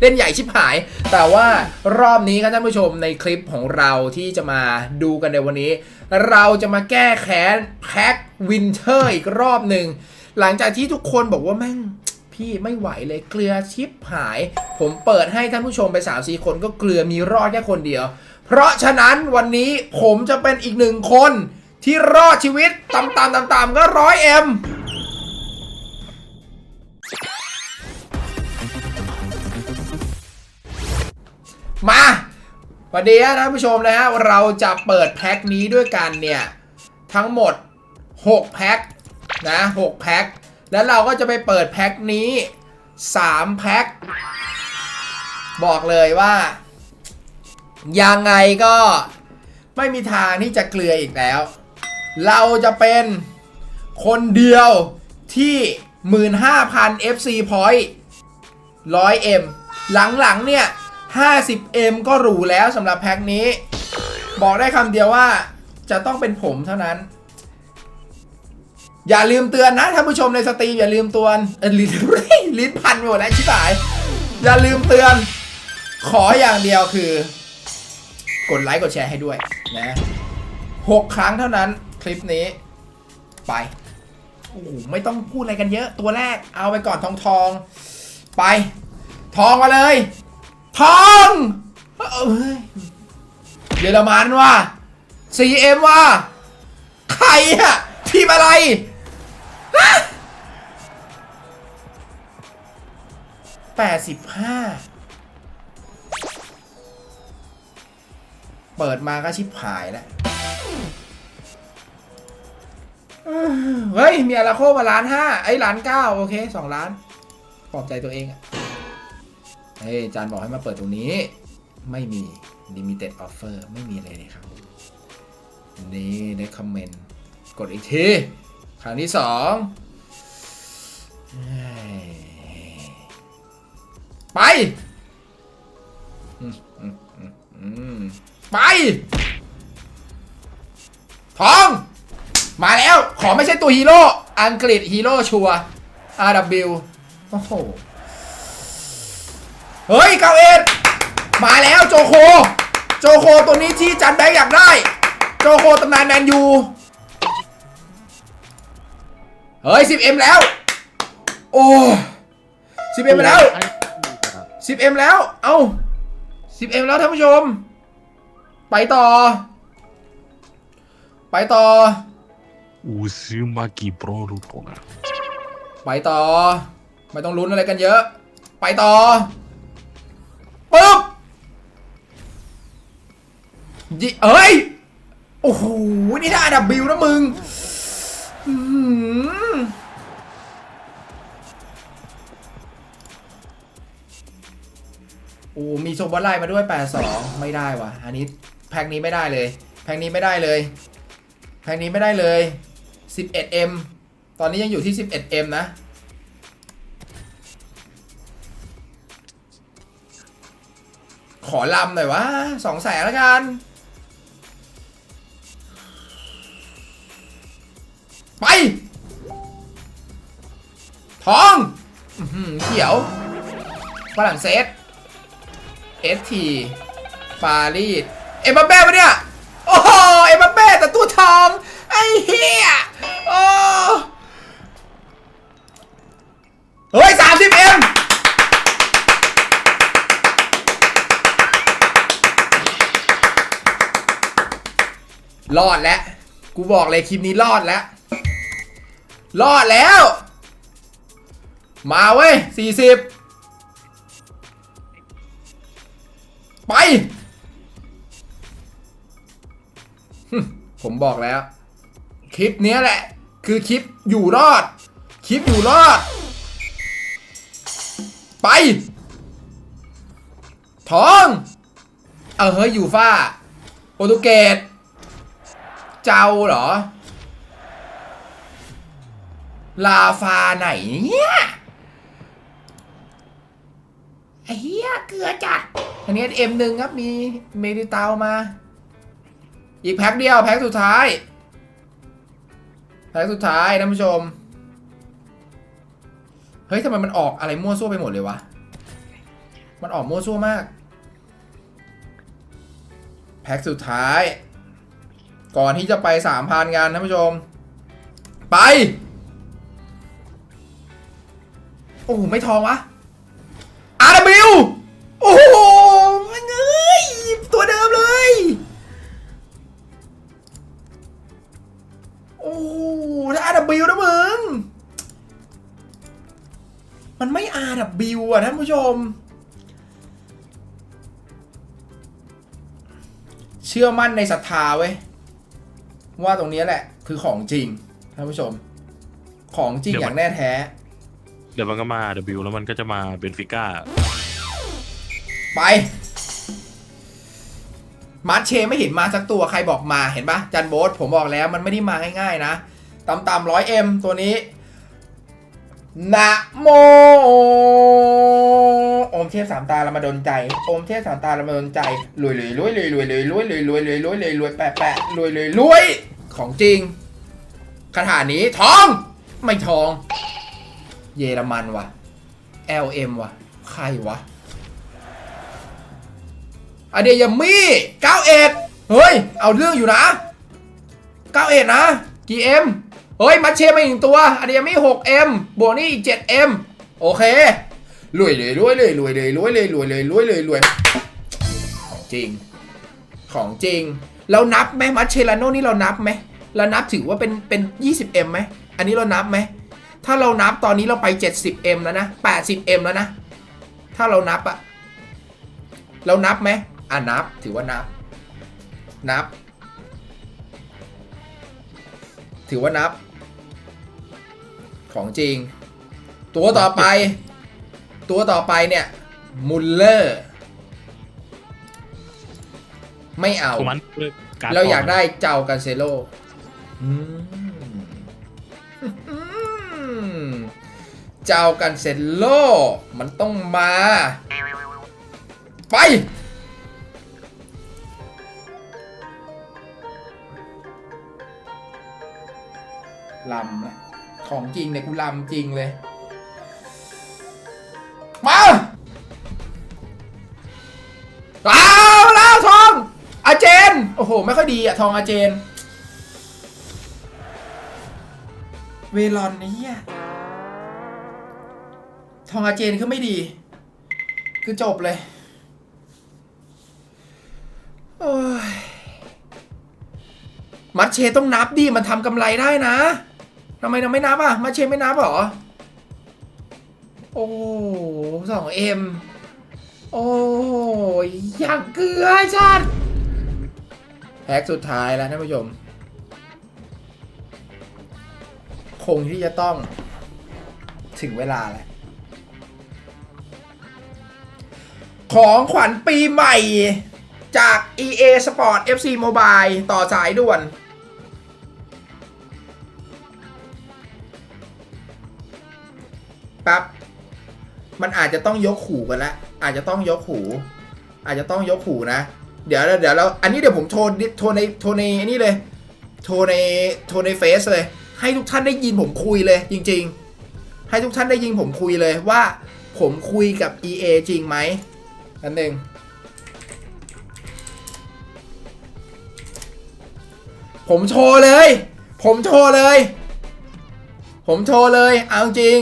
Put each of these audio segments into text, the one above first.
เล่นใหญ่ชิบหาย แต่ว่ารอบนี้ครับท่านผู้ชมในคลิปของเราที่จะมาดูกันในวันนี้ เราจะมาแก้แค้นแพ็ควินเทอร์อีกรอบหนึ่ง หลังจากที่ทุกคนบอกว่าแม่งพี่ไม่ไหวเลยเกลือชิปหาย ผมเปิดให้ท่านผู้ชมไป3ามสี่คนก็เกลือมีรอดแค่คนเดียว เพราะฉะนั้นวันนี้ผมจะเป็นอีกหนึ่งคนที่รอดชีวิตตามตามตามก็ร้อยเอ็ม มาวัสดีนะท่านผู้ชมนะฮะเราจะเปิดแพ็คนี้ด้วยกันเนี่ยทั้งหมด 6 แพ็คนะ6แพ็คแล้วเราก็จะไปเปิดแพ็คนี้ 3 แพ็คบอกเลยว่า ยังไงก็ไม่มีทางที่จะเกลืออีกแล้ว เราจะเป็นคนเดียวที่ 15,000 FC point 100M หลังๆเนี่ย 50M ก็หรูแล้วสำหรับแพ็คนี้ บอกได้คำเดียวว่าจะต้องเป็นผมเท่านั้น อย่าลืมเตือนนะท่านผู้ชมในสตรีมอย่าลืมตือนลิ้นลิ้นพันไปหมดแล้วชิบหาย อย่าลืมเตือน ขออย่างเดียวคือ กดไลค์กดแชร์ให้ด้วยนะหกครั้งเท่านั้นคลิปนี้ ไปโอ้โหไม่ต้องพูดอะไรกันเยอะตัวแรกเอาไปก่อนทองทอง ไป ทองมาเลย ทองเอ้ยเยอรมันว่ะ 4M ว่ะใครอะทีมอะไรฮะแปดสิบห้าเปิดมาก็ชิบหายแล้วเอ้อเฮ้ย มีอาราโคมาล้านห้าไอ้ล้านเก้าโอเคสองล้านปลอบใจตัวเองอะ เฮ้ยจานบอกให้มาเปิดตรงนี้ ไม่มี limited offer ไม่มีอะไรเลยครับ นี่ได้คอมเมนต์ กดอีกที ครั้งที่สองไป ไป ทอง มาแล้ว ขอไม่ใช่ตัวฮีโร่ อังกฤษฮีโร่ชัวร์ RW โอ้โห เฮ้ยเก้าเอ็ดมาแล้วโจโค โจโคตัวนี้ที่จันแบงอยากได้ โจโคตำนานแมนยู เฮ้ยสิบเอ็มแล้ว โอ้สิบเอ็มแล้วสิบเอ็มแล้ว เอ้าสิบเอ็มแล้วท่านผู้ชม ไปต่อ ไปต่อ o Silmaki Pro Rupona. ไปต่อ ไม่ต้องลุ้นอะไรกันเยอะ ไปต่อ ปึ๊บยิเอ้ย โอ้โห นี่ถ้าดับบิวนะมึงอือโอ้มีโซบอลไลน์มาด้วย 82 ไม่ได้ว่ะอันนี้แพ็คนี้ไม่ได้เลย แพ็คนี้ไม่ได้เลย แพ็คนี้ไม่ได้เลย 11M ตอนนี้ยังอยู่ที่ 11M นะ ขอลำหน่อยวะสองแสนแล้วกัน ไป ทองเขียวฝรั่งเศสเอสทีปารีสเอ็มบัปเป้ปะเนี่ย โอ้โหเอ็มบัปเป้แต่ตัวทองไอ้เหี้ยโอ้เฮ้ยสามสิบเอ็ม รอดแล้ว กูบอกเลยคลิปนี้รอดแล้ว รอดแล้ว มาเว้ยสี่สิบไป ผมบอกแล้ว คลิปนี้แหละ คือคลิปอยู่รอด คลิปอยู่รอด ไปทอง เออเฮ้ยอยู่ฟ้า โปรตุเกส เจ้าเหรอ ลาฟาไหนเนี่ยไอ้เหี้ยเกลือจัด อันนี้เอ็มหนึ่งครับมีเมดิตามา อีกแพ็คเดียวแพ็คสุดท้าย แพ็คสุดท้ายท่านผู้ชม เฮ้ยทำไมมันออกอะไรมั่วซั่วไปหมดเลยวะ มันออกมั่วซั่วมาก แพ็คสุดท้าย ก่อนที่จะไปสามพันงานท่านผู้ชม ไป โอ้โห ไม่ทองวะ RW โอ้โหไม่เงยตัวเดิมเลย โอ้โหถ้า RW นะมึง มันไม่ RW อะท่านผู้ชมเชื่อมั่นในศรัทธาเว้ย ว่าตรงนี้แหละคือของจริงท่านผู้ชม ของจริงอย่างแน่แท้ เดี๋ยวมันก็มา W แล้วมันก็จะมาเบนฟิก้า ไป มาร์ชเชไม่เห็นมาสักตัวใครบอกมาเห็นปะจันโบสผมบอกแล้วมันไม่ได้มาง่ายๆนะต่ำๆร้อยเอ็มตัวนี้ นะโม โอมเทพสามตาละมาดนใจ โอมเทพสามตาละมาดนใจรวยเลยรวยเลยรวยเลยรวยเลยรวยเลยรวยเลยรวยแปะแปะรวยเลยรวย ของจริงคาถานี้ทอง ไม่ทอง เยอรมันวะ LM วะใครวะอเดียมมี่91 เฮ้ย เอาเรื่องอยู่นะ 91 นะกี่ M เฮ้ย มัดเชมาอีกตัวอเดียมี่ 6M บวกนี่อีก 7M โอเครวยเลยรวยเลยรวยเลยรวยเลยรวยเลยรวยเลยรวยของจริง ของจริง เรานับไหมมัดเชลาโน่นี่เรานับไหมเรานับถือว่าเป็นเป็น 20M ไหมอันนี้เรานับไหมถ้าเรานับตอนนี้เราไป 70M แล้วนะ 80M แล้วนะ ถ้าเรานับอะเรานับไหมอะนับถือว่านับ นับ ถือว่านับ ของจริง ตัวต่อไป ตัวต่อไปเนี่ยมุลเลอร์ไม่เอา โทมันการ์ดเราอยากได้เจ้ากันเซโลอืมอืมเจ้ากันเซโลมันต้องมา ไป ลำนะ ของจริงเนี่ยกูลำจริงเลย มาเอาแล้วทองอาเจน โอ้โห ไม่ค่อยดีอะทองอาเจน เวลอนนี่อะทองอาเจนคือไม่ดี คือจบเลย โอ้ยมัดเชต้องนับดิ มันทำกำไรได้นะ ทำไมเราไม่นับอะมัดเชไม่นับหรอ โอ้สองเอ็มโอ้ยอย่างเกลือชัดแพ็กสุดท้ายแล้วท่านผู้ชม คงที่จะต้อง ถึงเวลาแล้ว ของขวัญปีใหม่จาก EA Sport FC Mobile ต่อสายด่วน มันอาจจะต้องยกหูกันละอาจจะต้องยกหู อาจจะต้องยกหูนะ เดี๋ยวเดี๋ยวเราอันนี้เดี๋ยวผมโทรโทรในโทรในนี่เลยโทรในโทรในเฟซเลย ให้ทุกท่านได้ยินผมคุยเลย จริง ๆ ให้ทุกท่านได้ยินผมคุยเลยว่าผมคุยกับ EA จริงไหมอันหนึ่งผมโชว์เลย ผมโชว์เลย ผมโชว์เลย เอาจริง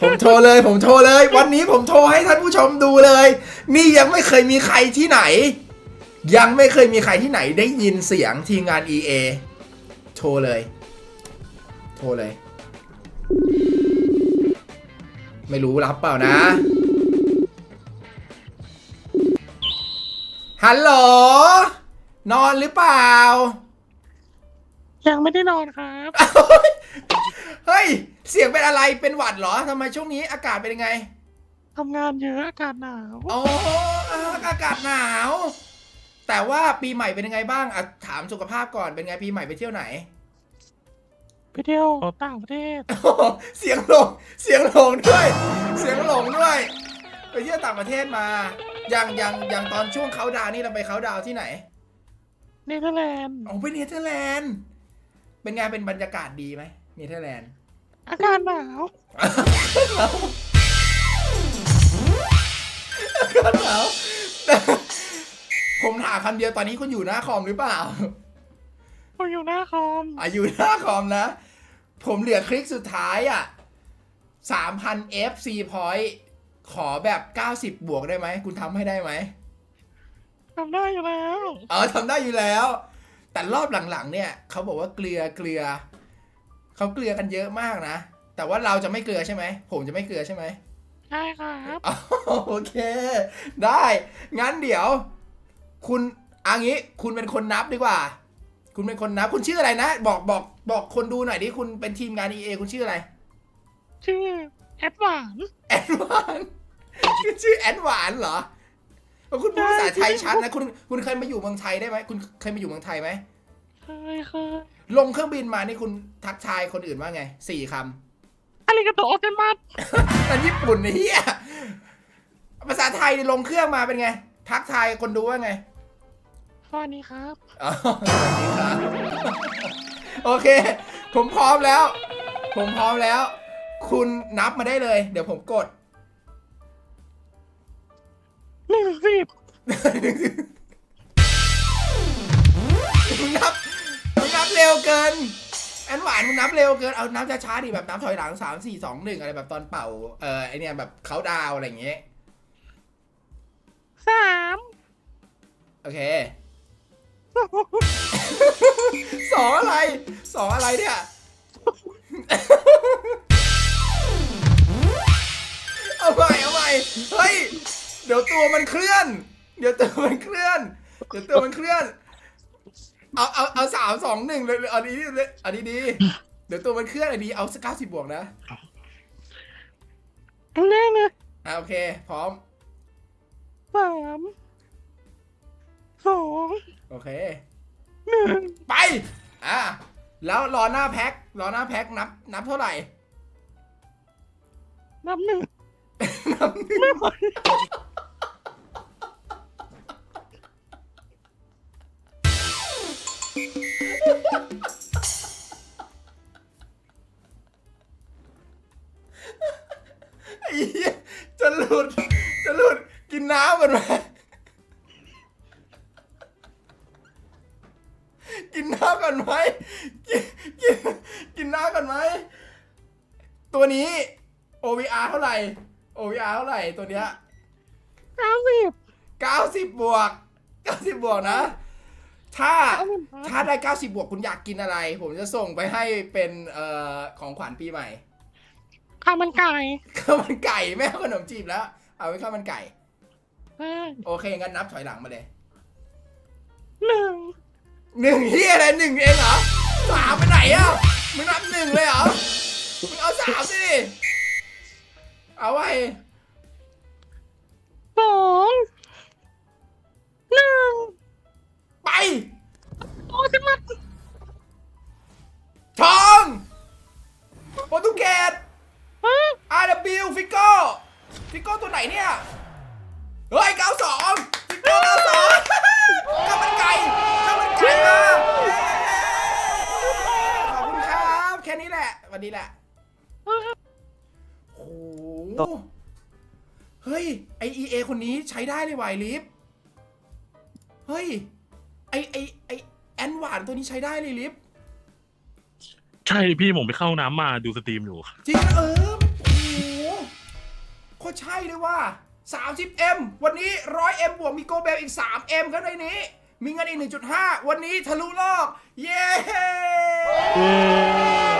ผมโชว์เลย ผมโชว์เลย วันนี้ผมโชว์ให้ท่านผู้ชมดูเลย นี่ยังไม่เคยมีใครที่ไหน ยังไม่เคยมีใครที่ไหนได้ยินเสียงทีมงาน EA โชว์เลยโชว์เลย ไม่รู้รับเปล่านะ ฮัลโหล นอนหรือเปล่า ยังไม่ได้นอนครับ เฮ้ย เสียงเป็นอะไรเป็นหวัดเหรอทำไมช่วงนี้อากาศเป็นยังไงทำงานเยอะอากาศหนาวอ๋ออากาศหนาว แต่ว่าปีใหม่เป็นยังไงบ้างอะถามสุขภาพก่อนเป็นไงปีใหม่ไปเที่ยวไหน ไปเที่ยวต่างประเทศ เสียงหลงเสียงหลงด้วย เสียงหลงด้วย ไปเที่ยวต่างประเทศมาอย่างอย่างอย่างตอนช่วงเขาดาวน์นี่เราไปเขาดาวน์ที่ไหนเนเธอร์แลนด์อ๋อไปเนเธอร์แลนด์เป็นไงเป็นบรรยากาศดีไหมเนเธอร์แลนด์ อากาศหนาวก็หนาวผมถามคำเดียวตอนนี้คุณอยู่หน้าคอมหรือเปล่า ผมอยู่หน้าคอม อายุหน้าคอมนะ ผมเหลือคลิกสุดท้ายอะ3,000 FC point ขอแบบ 90 บวกได้ไหม คุณทำให้ได้ไหม ทำได้อยู่แล้ว เออทำได้อยู่แล้ว แต่รอบหลังๆ เนี่ย เขาบอกว่าเกลือเกลือ เขาเกลือกันเยอะมากนะ แต่ว่าเราจะไม่เกลือใช่ไหม ผมจะไม่เกลือใช่ไหมใช่ครับอ๋อโอเค ได้ งั้นเดี๋ยว คุณอังี้ คุณเป็นคนนับดีกว่า คุณเป็นคนนับ คุณชื่ออะไรนะ บอกบอกบอกคนดูหน่อยดิ คุณเป็นทีมงาน EA คุณชื่ออะไร ชื่อแอดวานแอดวานชื่อแอดวานเหรอ คุณพูดภาษาไทยชัดนะ คุณ คุณเคยมาอยู่เมืองไทยได้ไหม คุณเคยมาอยู่เมืองไทยไหม เคยเคยลงเครื่องบินมานี่คุณทักทายคนอื่นว่าไงสี่คอาริกาโตะเซนมัสำแต่ญี่ปุ่นไอ้เหี้ยภาษาไทยนี่ลงเครื่องมาเป็นไง ทักทายคนดูว่าไง สวัสดีครับ อ๋อสวัสดีครับโอเค ผมพร้อมแล้ว ผมพร้อมแล้ว คุณนับมาได้เลย เดี๋ยวผมกด หนึ่งสิบมึงนับมึง นับเร็วเกินแอนหวานมึงนับเร็วเกิน เอานับช้าๆดิแบบนับถอยหลังสามสี่สองหนึ่งอะไรแบบตอนเป่า เออไอเนี่ยแบบเขาดาวน์อะไรอย่างเงี้ยสามโอเคสองอะไรสองอะไรเนี่ย เอาใหม่เอาใหม่เฮ้ย เดี๋ยวตัวมันเคลื่อน เดี๋ยวตัวมันเคลื่อน เดี๋ยวตัวมันเคลื่อน เอาเอาเอาสามสองหนึ่งเลยอันนี้เลยอันนี้ดีเดี๋ยวตัวมันเคลื่อนอันนี้เอาสักเก้าสิบบวกนะแน่เลยอะโอเค พร้อมสามสองโอเคหนึ่งไป อะแล้วรอหน้าแพ็ครอหน้าแพ็คนับ นับเท่าไหร่ นับหนึ่งนับหนึ่ง กินน้ำกันไหมกินกินกินน้ำกันไหม ตัวนี้ OVR เท่าไหร่ OVR เท่าไหร่ตัวเนี้ยเก้าสิบ90 บวก 90 บวกนะ ถ้า เก้าสิบถ้าได้ 90 บวกคุณอยากกินอะไร ผมจะส่งไปให้เป็นเอ่อของขวัญปีใหม่ ข้าวมันไก่ข้าวมันไก่ไม่เอาขนมจีบแล้ว เอาไว้ข้าวมันไก่ เอ้ยโอเคงั้นนับถอยหลังมาเลยหนึ่ง หนึ่งเฮียอะไรหนึ่งเองเหรอสามไปไหนอะมึงนับหนึ่งเลยเหรอมึงเอาสามสิเอาไว้สองหนึ่งไปโตเซนมัสทองโปรตุเกสฮะ RW ฟิกโก้ฟิกโก้ตัวไหนเนี่ย เฮ้ย92ฟิกโก้92 วันนี้แหละโอ้โหเฮ้ย ไอ EA คนนี้ใช้ได้เลยว่ะไอลิฟเฮ้ย ไอไอไอแอนหวานตัวนี้ใช้ได้เลยลิฟใช่พี่ผมไปเข้าน้ำมาดูสตรีมอยู่ จริงนะเออโอ้โหโคตรใช่เลยว่า 30M วันนี้ 100M บวกมีโกเบลอีก 3M ข้างในนี้ มีเงินอีก 1.5 วันนี้ทะลุโลก เย้เย้